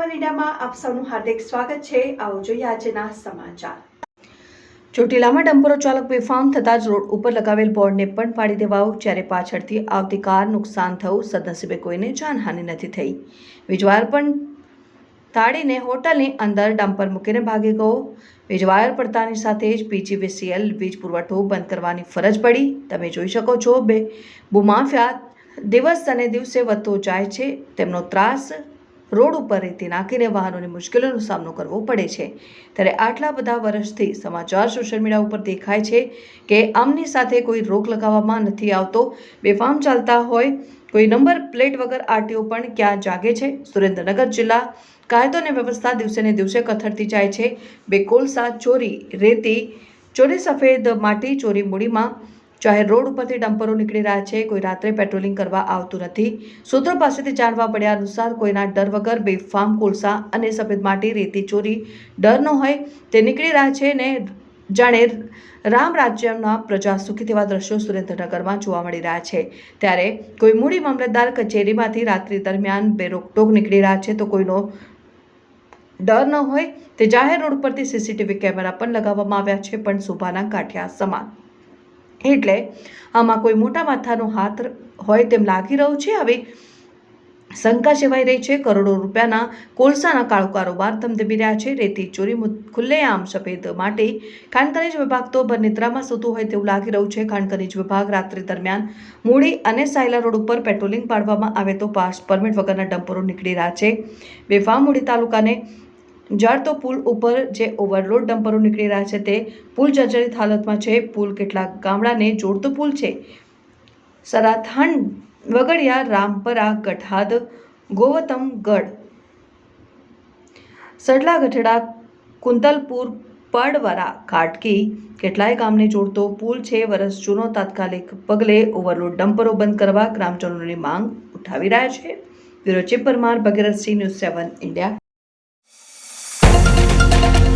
ન્યૂઝમાં આપ સૌનું હાર્દિક સ્વાગત છે. આવો જોઈએ આજના સમાચાર. ચોટીલામાં ડમ્પરો ચાલક બેફામ થતાં જ રોડ ઉપર લગાવેલ બોર્ડને પણ પાડી દેવાઓ જ્યારે પાછળથી આવતી કાર નુકસાન થયું સદનસીબે કોઈને જાનહાનિ નથી થઈ. વીજવાયર પણ તાળીને હોટલની અંદર ડમ્પર મૂકીને ભાગી ગયો. વીજવાયર પડતાની સાથે જ પીજીવીસીએલ વીજ પુરવઠો બંધ કરવાની ફરજ પડી. તમે જોઈ શકો છો, બે ભૂમાફિયા દિવસ અને દિવસે વધતો જાય છે. તેમનો ત્રાસ રોડ ઉપર રેતી નાખીને વાહનોની મુશ્કેલીનો સામનો કરવો પડે છે. ત્યારે આટલા બધા વર્ષથી સમાચાર સોશિયલ મીડિયા ઉપર દેખાય છે કે આમની સાથે કોઈ રોક લગાવવામાં નથી આવતો. બેફામ ચાલતા હોય, કોઈ નંબર પ્લેટ વગર આરટીઓ પણ ક્યાં જાગે છે? સુરેન્દ્રનગર જિલ્લા કાયદો અને વ્યવસ્થા દિવસે ને દિવસે કથળતી જાય છે. બે કોલસા ચોરી, રેતી ચોરી સફેદ માટી ચોરી મૂડીમાં જાહેર રોડ ઉપરથી ડમ્પરો નીકળી રહ્યા છે. કોઈ રાત્રે પેટ્રોલિંગ કરવા આવતું નથી. સૂત્રો પાસેથી જાણવા પડ્યા અનુસાર કોઈના ડર વગર બેફામ, કોલસા અને સફેદ માટી રેતી ચોરી ડર ન હોય તે નીકળી રહ્યા છે ને જાણે રામ રાજ્યના પ્રજા સુખી તેવા દ્રશ્યો સુરેન્દ્રનગરમાં જોવા મળી રહ્યા છે. ત્યારે કોઈ મૂડી મામલતદાર કચેરીમાંથી રાત્રિ દરમિયાન બે રોકટોક નીકળી રહ્યા છે તો કોઈનો ડર ન હોય તે જાહેર રોડ પરથી સીસીટીવી કેમેરા પણ લગાવવામાં આવ્યા છે. પણ શોભાના કાંઠિયા સમાન એટલે આમાં કોઈ મોટા માથાનો હાથ હોય તેમ લાગી રહ્યું છે. હવે શંકા સેવાઈ રહી છે. કરોડો રૂપિયાના કોલસાના કાળો કારોબાર ધમધમી રહ્યા છે. રેતી, ચોરી ખુલ્લેઆમ સફેદ માટે ખાણખનીજ વિભાગ તો ભર સૂતું હોય તેવું લાગી રહ્યું છે. ખાણખનીજ વિભાગ રાત્રિ દરમિયાન મૂડી અને સાયલા રોડ ઉપર પેટ્રોલિંગ પાડવામાં આવે તો પાસ પરમિટ વગરના ડમ્પરો નીકળી રહ્યા છે. બેફામ મૂડી તાલુકાને જાળતો પુલ ઉપર જે ઓવરલોડ ડમ્પરો નીકળી રહ્યા છે તે પુલ જર્જરિત હાલતમાં છે. પુલ કેટલાક ગામડાને જોડતો પુલ છે. સરાથાણ વગડિયા, રામપરા ગઠાદ ગોવતમગઢ સડલા ગઢડા, કુંતલપુર, પડવરા, ઘાટકી કેટલાય ગામને જોડતો પુલ છે. વરસ જૂનો તાત્કાલિક પગલે ઓવરલોડ ડમ્પરો બંધ કરવા ગ્રામજનોની માંગ ઉઠાવી રહ્યા છે. Bureau chief Parmar, Bhagirathsinh, news seven, India. Thank you